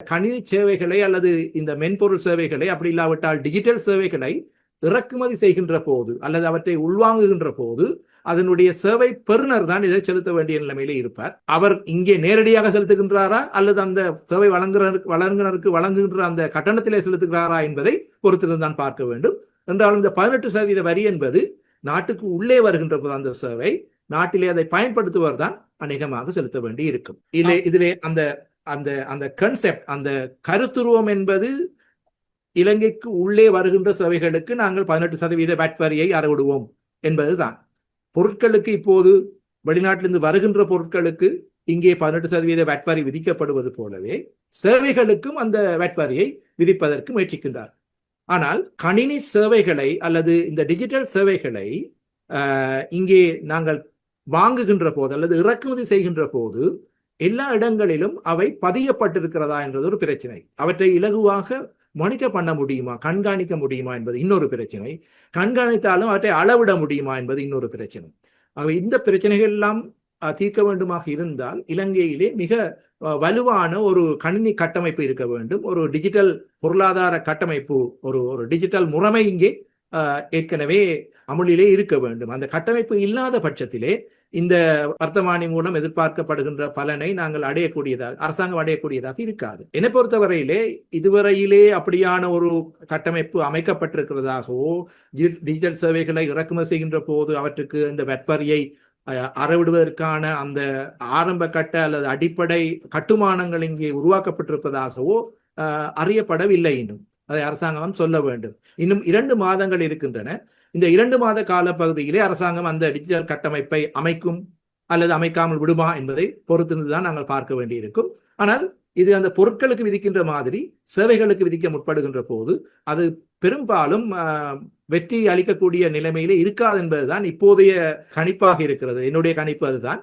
கணினி சேவைகளை அல்லது இந்த மென்பொருள் சேவைகளை அப்படி இல்லாவிட்டால் டிஜிட்டல் சேவைகளை இறக்குமதி செய்கின்ற போது அல்லது அவற்றை உள்வாங்குகின்ற போது அதனுடைய சேவை பெறுநர் தான் இதை செலுத்த வேண்டிய நிலைமையிலே இருப்பார். அவர் இங்கே நேரடியாக செலுத்துகின்றாரா அல்லது அந்த சேவை வழங்குறருக்கு வழங்குனருக்கு வழங்குகின்ற அந்த கட்டணத்திலே செலுத்துகிறாரா என்பதை பொறுத்திருந்து தான் பார்க்க வேண்டும். என்றாலும் இந்த பதினெட்டு சதவீத வரி என்பது நாட்டுக்கு உள்ளே வருகின்ற போது அந்த சேவை நாட்டிலே அதை பயன்படுத்துவர் தான் அநேகமாக செலுத்த வேண்டி இருக்கும் இதிலே இதிலே அந்த அந்த அந்த கன்செப்ட் அந்த கருத்துருவம் என்பது இலங்கைக்கு உள்ளே வருகின்ற சேவைகளுக்கு நாங்கள் பதினெட்டு சதவீத வேட் வரியை அறவிடுவோம் என்பதுதான். பொருட்களுக்கு இப்போது வெளிநாட்டிலிருந்து வருகின்ற பொருட்களுக்கு இங்கே பதினெட்டு சதவீத வேட் வரி விதிக்கப்படுவது போலவே சேவைகளுக்கும் அந்த வேட் வரியை விதிப்பதற்கு முயற்சிக்கின்றார் ஆனால் கணினி சேவைகளை அல்லது இந்த டிஜிட்டல் சேவைகளை ஆஹ், இங்கே நாங்கள் வாங்குகின்ற போது அல்லது இறக்குமதி செய்கின்ற போது எல்லா இடங்களிலும் அவை பதியப்பட்டிருக்கிறதா என்றது ஒரு பிரச்சனை. அவற்றை இலகுவாக மானிட்டர் பண்ண முடியுமா? கண்காணிக்க முடியுமா என்பது இன்னொரு பிரச்சனை. கண்காணித்தாலும் அவற்றை அளவிட முடியுமா என்பது இன்னொரு பிரச்சனை. ஆகவே இந்த பிரச்சனைகள் எல்லாம் தீர்க்க வேண்டுமாக இருந்தால் இலங்கையிலே மிக வலுவான ஒரு கணினி கட்டமைப்பு இருக்க வேண்டும். ஒரு டிஜிட்டல் பொருளாதார கட்டமைப்பு ஒரு ஒரு டிஜிட்டல் முறைமை இங்கே ஏற்கனவே அமுலிலே இருக்க வேண்டும். அந்த கட்டமைப்பு இல்லாத பட்சத்திலே இந்த வர்த்தமானி மூலம் எதிர்பார்க்கப்படுகின்ற பலனை நாங்கள் அடையக்கூடியதாக அரசாங்கம் அடையக்கூடியதாக இருக்காது. என்னை பொறுத்தவரையிலே இதுவரையிலே அப்படியான ஒரு கட்டமைப்பு அமைக்கப்பட்டிருக்கிறதாகவோ டிஜிட்டல் சேவைகளை இறக்குமதி செய்கின்ற போது அவற்றுக்கு இந்த வெட்வரியை அஹ், அறவிடுவதற்கான அந்த ஆரம்ப கட்ட அல்லது அடிப்படை கட்டுமானங்கள் இங்கே உருவாக்கப்பட்டிருப்பதாகவோ அறியப்படவில்லை இன்னும். அதை அரசாங்கம் சொல்ல வேண்டும். இன்னும் இரண்டு மாதங்கள் இருக்கின்றன. இந்த இரண்டு மாத கால பகுதியிலே அரசாங்கம் அந்த டிஜிட்டல் கட்டமைப்பை அமைக்கும் அல்லது அமைக்காமல் விடுமா என்பதை பொறுத்திருந்துதான் நாங்கள் பார்க்க வேண்டியிருக்கும். ஆனால் இது அந்த பொருட்களுக்கு விதிக்கின்ற மாதிரி சேவைகளுக்கு விதிக்க முற்படுகின்ற போது அது பெரும்பாலும் வெற்றி அளிக்கக்கூடிய நிலைமையிலே இருக்காது என்பதுதான் இப்போதைய கணிப்பாக இருக்கிறது. என்னுடைய கணிப்பு அதுதான்.